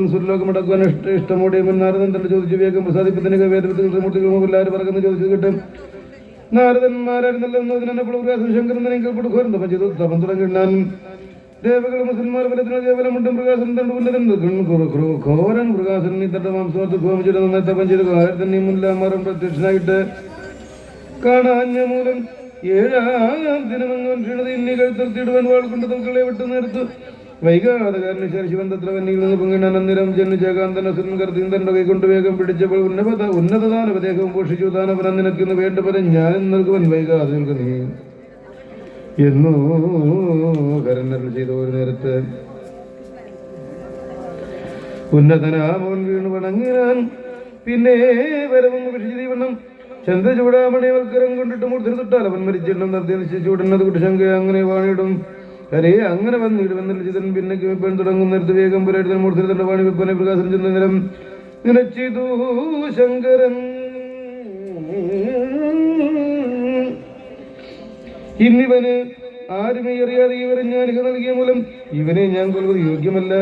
ദുഷ്ടമടക്കുവാൻ ഇഷ്ടമോടെ നാരദൻ തന്നെ ചോദിച്ചു വേഗം പ്രസാദിപ്പത്തിന് വേദപുത്രമൂർത്തികളും എല്ലാവരും പറയുന്നത് ചോദിച്ചു കിട്ടും നാരദന്മാരായിരുന്നല്ലോ കൊടുക്കുവാൻ തപം ചെയ്തു തപം ഉന്നതൻ ഘോരൻ പ്രകാശൻ മുല്ലാമാറും പ്രത്യക്ഷനായിട്ട് കാണാഞ്ഞ മൂലം ഏഴാം ദിനമങ്ങോൻ ക്ഷീണത ഇന്നി കഴുത്തിടുവാൻ വാൾ കൊണ്ട് തങ്ങളെ വിട്ടു നേരത്ത് വൈകാതെ കാരണം ശിവന്തത്ര വന്നിയിൽ നിന്ന് പൊങ്ങിണ അനന്തരം ജന്മിച്ചേകാന്തന സുരൻ കർത്തീന്തന്റെ കൈകൊണ്ട് വേഗം പിടിച്ചപ്പോൾ ഉന്നത ഉന്നതദാന ഉപദേഹവും പോഷിച്ചു. ദാനപരം നിനക്കിന്ന് വേണ്ട പരം ഞാൻ നൽകുവൻ വൈകാതെ നിൽക്കുന്നേ എന്നോ കരണ്ണൽ ചെയ്ത ഒരു നേരത്ത് ഉന്നതനാമോൻ വീണു വണങ്ങിനാൻ പിന്നെ വരവും വിഷീവണ്ണം ചന്ദ്രചൂടാമണി വൽക്കരം കൊണ്ടിട്ട് മൂർത്തി തൊട്ടാൽ അവൻ മരിച്ചിട്ടും നിർദ്ദേശിച്ചു ചൂടുന്നത് കുട്ടിശങ്ക അങ്ങനെ വാണിയിടും കരേ അങ്ങനെ വന്നിടുമെന്നില്ല ചിതൻ. പിന്നെ കിമിപ്പൻ തുടങ്ങുന്നിടത്ത് വേഗം പുരായിട്ട് മൂർത്തി തള്ളവാണി വാണി വിപ്പനെ പ്രകാശം ചെന്ന നിലം. നിലച്ചിതു ശങ്കരൻ. ഇന്നിവന് ആരുമേ അറിയാതെ ഇവരെ ഞാൻ നൽകിയ മൂലം ഇവനെ ഞാൻ കൊള്ളുന്നത് യോഗ്യമല്ല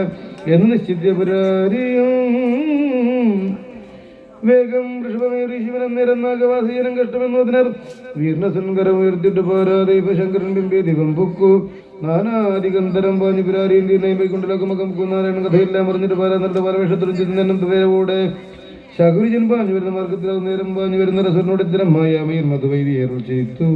എന്ന് നിശ്ചിത്യപരാരിയും വേഗം ഋഷഭമേറി ശിവനം നേരം നാഗവാസീനം കഷ്ടമെന്നതിനാൽ വീർണസൻകരം ഉയർത്തിട്ട് പോരാതെ ഇപ്പൊ ശങ്കരൻ ബിംബേ ദിവം പൊക്കു. നാനാധികന്തരം പാഞ്ഞു പുരാരിയും നാരായണൻ കഥയെല്ലാം അറിഞ്ഞിട്ട് പാരാ നല്ല പേരോടെ ശകുരിജൻ പാഞ്ഞു വരുന്ന മാർഗത്തിൽ നേരം പാഞ്ഞു വരുന്ന രസനോട് ഇത്തരം മായാമീർ മധുവൈദിയേറുൾ ചെയ്തു.